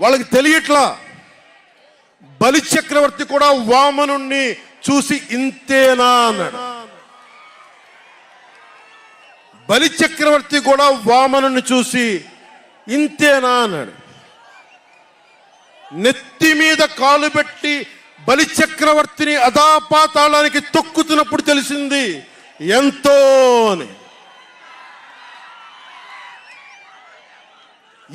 వాళ్ళకి తెలియట్లా. బలి చక్రవర్తి కూడా వామనుణ్ణి చూసి ఇంతేనా అన్నాడు. బలి చక్రవర్తి కూడా వామనుని చూసి ఇంతేనా అన్నాడు. నెత్తి మీద కాలు పెట్టి బలి చక్రవర్తిని అదాపాతాళానికి తొక్కుతున్నప్పుడు తెలిసింది ఎంతో అని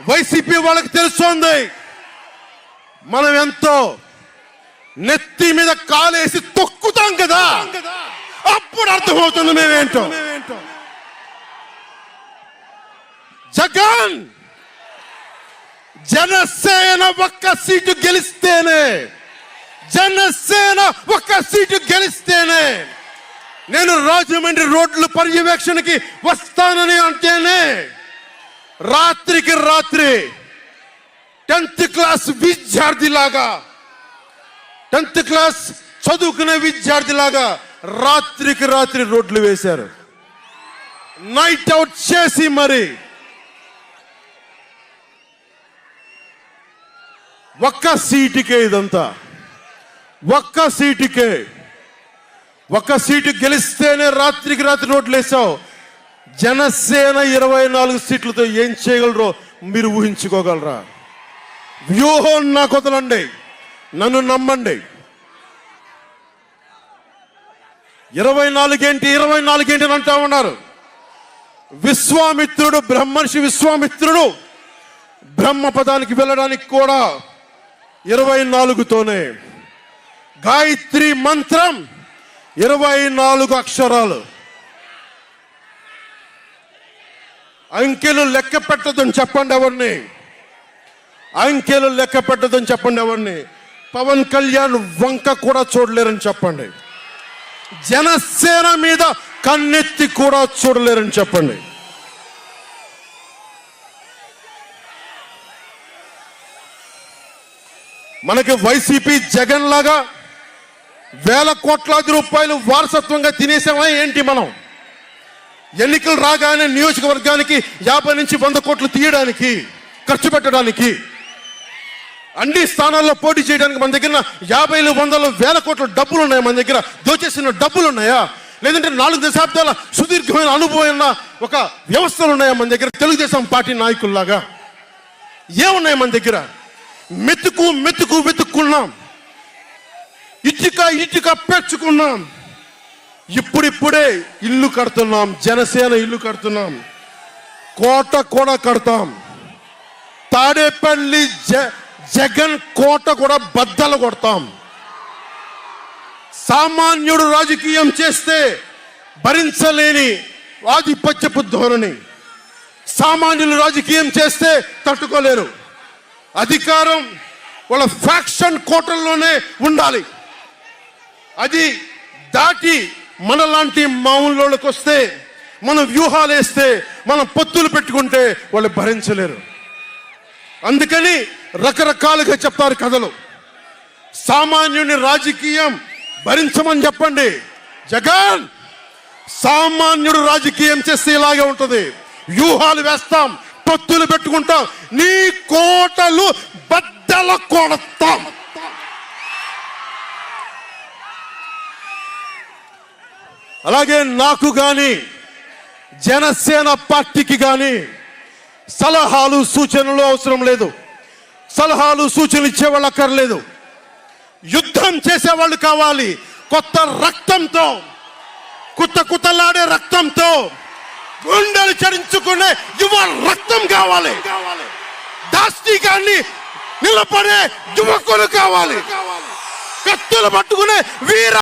వైసీపీ వాళ్ళకి తెలుస్తోంది. మనం ఎంతో నెత్తి మీద కాలేసి తొక్కుతాం కదా. అప్పుడు అర్థమవుతుంది మేమేంటో. జగన్ జనసేన ఒక్క సీటు గెలిస్తేనే జనసేన ఒక్క సీటు గెలిస్తేనే నేను రాజమండ్రి రోడ్ల పర్యవేక్షణకి వస్తానని అంటేనే రాత్రికి రాత్రి టెన్త్ క్లాస్ విద్యార్థిలాగా టెన్త్ క్లాస్ చదువుకునే విద్యార్థిలాగా రాత్రికి రాత్రి రోడ్లు వేశారు. నైట్ అవుట్ చేసి మరి ఒక్క సీటుకే ఇదంతా. ఒక్క సీటుకే. ఒక్క సీటు గెలిస్తేనే రాత్రికి రాత్రి రోడ్లు వేసావు జనసేన ఇరవై నాలుగు సీట్లతో ఏం చేయగలరో మీరు ఊహించుకోగలరా? వ్యూహం నా కొదలండి నన్ను నమ్మండి. ఇరవై నాలుగేంటి ఇరవై నాలుగేంటి అని అంటా ఉన్నారు. విశ్వామిత్రుడు బ్రహ్మర్షి విశ్వామిత్రుడు బ్రహ్మ పదానికి వెళ్ళడానికి కూడా ఇరవై నాలుగుతోనే. గాయత్రి మంత్రం ఇరవై నాలుగు అక్షరాలు. అంకెలు లెక్క పెట్టదని చెప్పండి ఎవరిని? అంకెలు లెక్క పెట్టదని చెప్పండి ఎవరిని? పవన్ కళ్యాణ్ వంక కూడా చూడలేరని చెప్పండి. జనసేన మీద కన్నెత్తి కూడా చూడలేరని చెప్పండి. మనకి వైసీపీ జగన్ లాగా వేల కోట్లాది రూపాయలు వారసత్వంగా తినేసామా ఏంటి మనం? ఎన్నికలు రాగానే నియోజకవర్గానికి యాభై నుంచి వంద కోట్లు తీయడానికి ఖర్చు పెట్టడానికి అన్ని స్థానాల్లో పోటీ చేయడానికి మన దగ్గర యాభైలు వందలు వేల కోట్ల డబ్బులు ఉన్నాయా మన దగ్గర? దోచేసిన డబ్బులు ఉన్నాయా లేదంటే నాలుగు దశాబ్దాల సుదీర్ఘమైన అనుభవం ఉన్న ఒక వ్యవస్థలు ఉన్నాయా మన దగ్గర? తెలుగుదేశం పార్టీ నాయకుల్లాగా. ఏమున్నాయి మన దగ్గర? మెతుకు మెతుకు వెతుక్కున్నాం. ఇటుక ఇటుక పెంచుకున్నాం. ఇప్పుడిప్పుడే ఇల్లు కడుతున్నాం జనసేన ఇల్లు కడుతున్నాం కోట కూడా కడతాం. తాడేపల్లి జ జగన్ కోట కూడా బద్దలు కొడతాం. సామాన్యుడు రాజకీయం చేస్తే భరించలేని ఆధిపత్యపు ధోరణి. సామాన్యులు రాజకీయం చేస్తే తట్టుకోలేరు. అధికారం వాళ్ళ ఫ్యాక్షన్ కోటల్లోనే ఉండాలి. అది దాటి మనలాంటి మామూలులోకి వస్తే మనం వ్యూహాలు వేస్తే మనం పొత్తులు పెట్టుకుంటే వాళ్ళు భరించలేరు. అందుకని రకరకాలుగా చెప్తారు కథలు. సామాన్యుని రాజకీయం భరించమని చెప్పండి. జగన్ సామాన్యుడు రాజకీయం చేస్తే ఇలాగే ఉంటుంది. వ్యూహాలు వేస్తాం పొత్తులు పెట్టుకుంటాం నీ కోటలు బద్దల కొడతాం. అలాగే నాకు గాని జనసేన పార్టీకి గాని సలహాలు సూచనలు అవసరం లేదు. సలహాలు సూచనలు ఇచ్చేవాళ్ళు అక్కర్లేదు. యుద్ధం చేసేవాళ్ళు కావాలి. కొత్త రక్తంతో కుత్త కుత్తలాడే రక్తంతో గుండెలు చరించుకునే యువ రక్తం కావాలి. దాష్టికాన్ని నిలబడే యువకులు కావాలి. కత్తులు పట్టుకునే వీర